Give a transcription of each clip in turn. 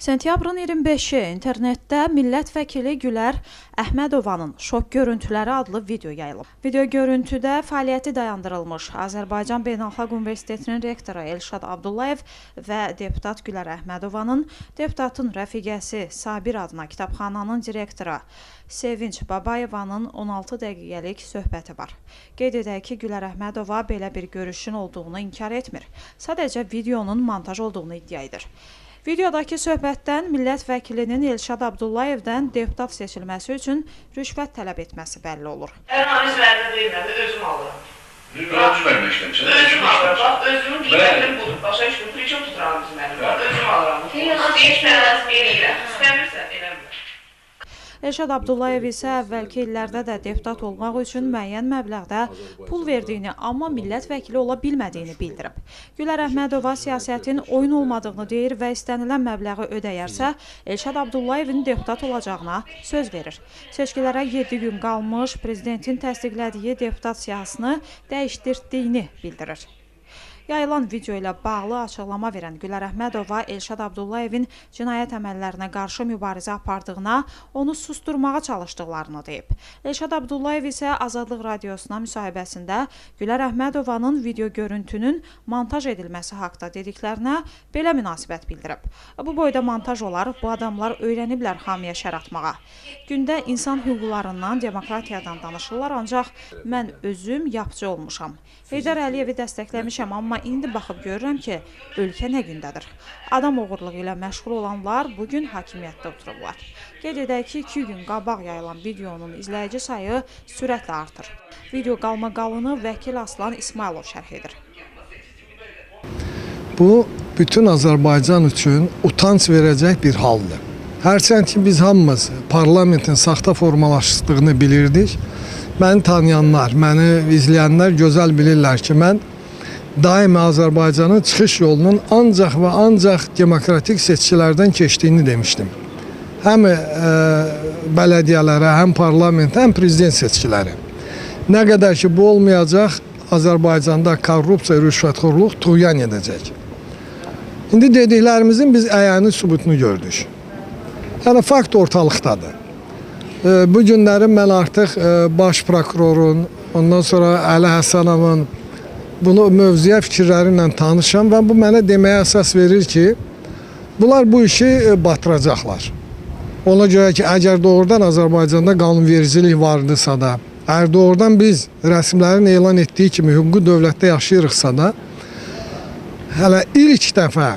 Sentyabrın 25-i internetdə millət vəkili Gülər Əhmədovanın şok görüntüləri adlı video yayılıb. Video görüntüdə fəaliyyəti dayandırılmış Azərbaycan Beynəlxalq Universitetinin rektoru Elşad Abdullayev və deputat Gülər Əhmədovanın deputatın rəfiqəsi Sabir adına kitabxananın direktoru Sevinç Babayevanın 16 dəqiqəlik söhbəti var. Qeyd edək ki, Gülər Əhmədova belə bir görüşün olduğunu inkar etmir. Sadəcə videonun montaj olduğunu iddia edir. Videodakı söhbətdən millət vəkilinin Elşad Abdullayevdən deputat seçilməsi üçün rüşvət tələb etməsi bəlli olur. Hansı mənə vermirəm, özüm alıram. Özüm vermək istəmişəm. Özüm alıram, bax, özümün qiymətim budur. Başa düşdüm, priçem tuturam bizim mənim. Bax, özüm alıram. İlk mənəs eləyirəm. Elşad Abdullayev isə əvvəlki illərdə də deputat olmaq üçün müəyyən məbləğdə pul verdiyini, amma millət vəkili ola bilmədiyini bildirib. Gülər Əhmədova siyasətin oyun olmadığını deyir və istənilən məbləği ödəyərsə, Elşad Abdullayevin deputat olacağına söz verir. Seçkilərə 7 gün qalmış prezidentin təsdiqlədiyi deputat siyahısını dəyişdirdiyini bildirir. Yayılan video ilə bağlı açıqlama verən Gülər Əhmədova Elşad Abdullayevin cinayət əməllərinə qarşı mübarizə apardığına, onu susturmağa çalışdıqlarını deyib. Elşad Abdullayev isə Azadlıq radiosuna müsahibəsində Gülər Əhmədovanın video görüntünün montaj edilməsi haqqında dediklərinə belə münasibət bildirib. Bu boyda montaj olar, bu adamlar öyrəniblər hamiyə şər atmağa. Gündə insan hüquqlarından, demokratiyadan danışırlar, ancaq mən özüm yapıcı olmuşam. Heydər Əliyevi dəstəkləmişəm, amma indi baxıb görürəm ki, ölkə nə gündədir. Adam oğurluğu ilə məşğul olanlar bu gün hakimiyyətdə oturublar. Qeyd edək ki, 2 gün qabaq yayılan videonun izləyici sayı sürətlə artır. Video qalmaqalını vəkil Aslan İsmailov şərh edir. Bu bütün Azərbaycan üçün utanc verəcək bir haldır. Hərçənd ki biz hamımız parlamentin saxta formalaşdığını bilirdik. Məni tanıyanlar, məni izləyənlər gözəl bilirlər ki, mən daima Azərbaycanın çıxış yolunun ancaq və ancaq demokratik seçkilərdən keçdiyini demişdim. Həm e, bələdiyyələrə, həm parlament, həm prezident seçkiləri. Nə qədər ki bu olmayacaq, Azərbaycanda korrupsiya, rüşvətxorluq tuğyan edəcək. İndi dediklərimizin biz əyani sübutunu gördük. Yəni fakt ortalıqdadır. E, Bu günləri mən artıq e, baş prokurorun, ondan sonra Əli Həsənovun bunu mövzuya fikirləri ilə tanışam və bu mənə deməyə əsas verir ki, bunlar bu işi e, batıracaqlar. Ona görə ki, əgər doğrudan Azərbaycanda qanunvericilik vardısa da, əgər doğrudan biz rəsmlərin elan etdiyi kimi hüquqi dövlətdə yaşayırıqsa da, hələ ilk dəfə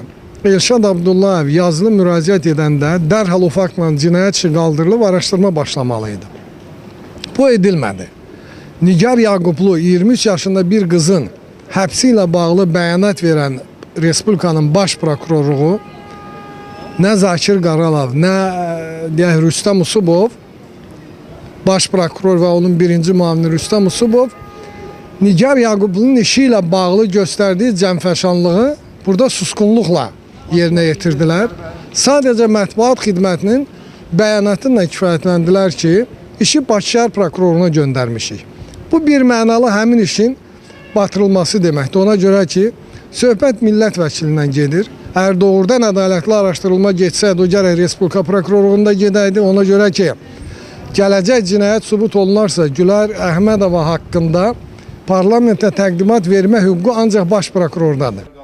Elşad Abdullayev yazılı müraciət edəndə dərhal o faktla cinayət işi qaldırılıb araşdırma başlamalı idi. Bu edilmədi. Nigar Yaqublu 23 yaşında bir qızın həbsi ilə bağlı bəyanat verən Respublikanın baş prokurorluğu nə Zakir Qaralov, nə e, deyək Rüstəm Usubov baş prokuror və onun birinci müavini Rüstəm Usubov Nigar Yaqublunun işi ilə bağlı göstərdiyi cəmfəşanlığı burada susqunluqla yerinə yetirdilər. Sadəcə mətbuat xidmətinin bəyanatı ilə kifayətləndilər ki, işi Bakı şəhər prokuroruna göndərmişik. Bu bir mənalı həmin işin batırılması deməkdir. Ona görə ki, söhbət millət vəkilindən gedir. Əgər doğrudan ədalətli araşdırılma getsəydi, o gərək Respublika prokurorluğunda gedəydi. Ona görə ki, gələcək cinayət sübut olunarsa, Gülər Əhmədova haqqında parlamentə təqdimat vermə hüququ ancaq baş prokurordadır.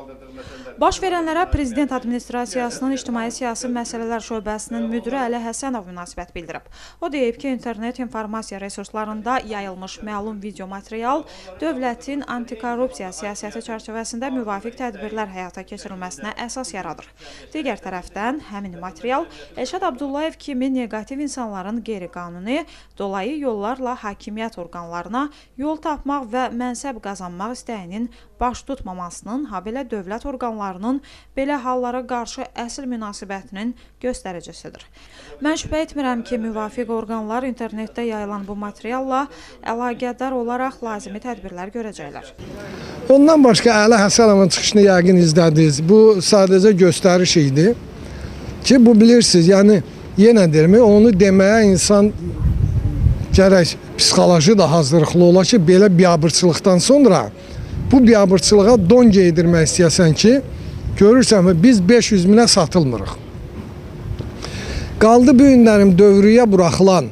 Baş verənlərə prezident administrasiyasının ictimai-siyasi məsələlər şöbəsinin müdiri Əli Həsənov münasibət bildirib. O deyib ki, internet informasiya resurslarında yayılmış məlum video material dövlətin antikorrupsiya siyasəti çərçivəsində müvafiq tədbirlər həyata keçirilməsinə əsas yaradır. Digər tərəfdən həmin material Elşad Abdullayev kimi neqativ insanların qeyri-qanuni, dolayı yollarla hakimiyyət orqanlarına yol tapmaq və mənsəb qazanmaq istəyinin baş tutmamasının, habelə dövlət orqanlarının belə hallara qarşı əsl münasibətinin göstəricisidir. Mən şübhə etmirəm ki, müvafiq orqanlar internetdə yayılan bu materialla əlaqədar olaraq lazımi tədbirlər görəcəklər. Ondan başqa Əli Həsənovun çıxışını yəqin izlədiniz. Bu sadəcə göstəriş idi ki, bu bilirsiniz, yəni yenə deyirəm, onu deməyə insan gərək psixoloji da hazırlıqlı ola ki, belə biabırçılıqdan sonra bu biabırçılığa don geydirmək istəyəsən ki, görürsən və biz 500 minə satılmırıq. Qaldı bu günlərim dövrüyə buraxılan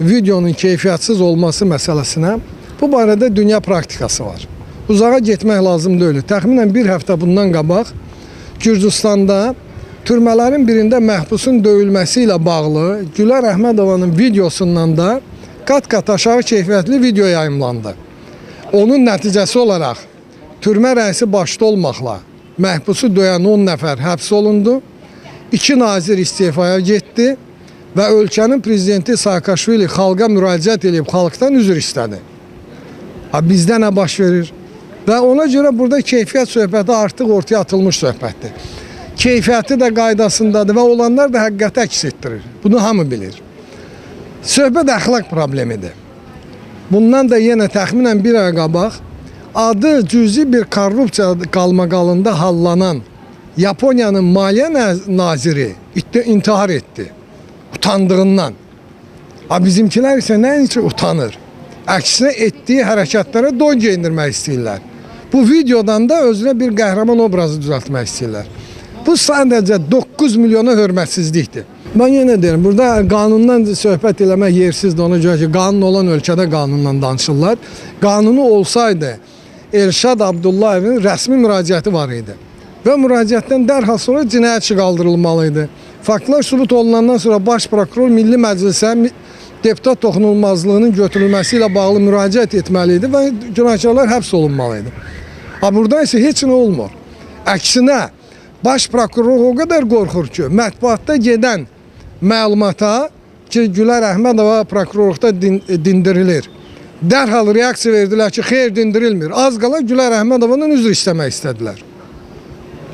videonun keyfiyyətsiz olması məsələsinə bu barədə dünya praktikası var. Uzağa getmək lazım deyil. Təxminən bir həftə bundan qabaq Gürcüstanda türmələrin birində məhbusun döyülməsi ilə bağlı Gülər Əhmədovanın videosundan da qat-qat aşağı keyfiyyətli video yayımlandı. Onun nəticəsi olaraq türmə rəisi başda olmaqla məhbusu döyən 10 nəfər həbs olundu. 2 nazir istefaya getdi və ölkənin prezidenti Saakashvili xalqa müraciət edib xalqdan üzr istədi. Ha bizdə nə baş verir? Və ona görə burada keyfiyyət söhbəti artıq ortaya atılmış söhbətdir. Keyfiyyəti də qaydasındadır və olanlar da həqiqəti əks etdirir. Bunu hamı bilir. Söhbət əxlaq problemidir. Bundan da yenə təxminən bir ay qabaq adı cüzi bir korrupsiya kalmakalında hallanan Japonya'nın maliye naziri intihar etti. Utandığından. A bizimkiler ise neyse utanır. Aksine ettiği hareketlere donca indirmek istiyorlar. Bu videodan da özüne bir kahraman obrazı düzeltmek istiyorlar. Bu sadece 9 milyona hörmətsizlikdir. Ben yine derim burada kanundan söhbət eləmək yersizdir ona göre ki kanun olan ölkədə kanundan danışırlar. Kanunu olsaydı Elşad Abdullayevin rəsmi müraciəti var idi. Və müraciətdən dərhal sonra cinayət işi qaldırılmalı idi. Faktlar sübut olunandan sonra baş prokuror Milli Məclisə deputat toxunulmazlığının götürülməsi bağlı müraciət etməli idi və günahkarlar həbs olunmalı idi. Ha burada isə heç nə olmur. Əksinə baş prokuror o qədər qorxur ki, mətbuatda gedən məlumata ki, Gülər Əhmədova prokurorluqda din, dindirilir. Dərhal reaksiya verdilər ki, xeyr dindirilmir. Az qala Gülər Əhmədovandan üzr istəmək istədilər.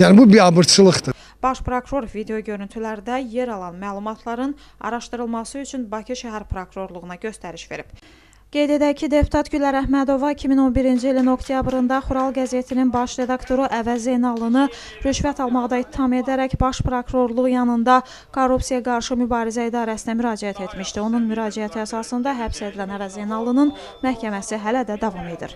Yəni bu biabırçılıqdır. Baş prokuror video görüntülərdə yer alan məlumatların araşdırılması üçün Bakı şəhər prokurorluğuna göstəriş verib. Qeyd edək ki, deputat Gülər Əhmədova 2011-ci ilin oktyabrında Xural qəzetinin baş redaktoru Əvəz Zeynalını rüşvət almaqda ittiham edərək baş prokurorluq yanında korrupsiya qarşı mübarizə idarəsinə müraciət etmişdi. Onun müraciəti əsasında həbs edilən Əvəz Zeynalının məhkəməsi hələ də davam edir.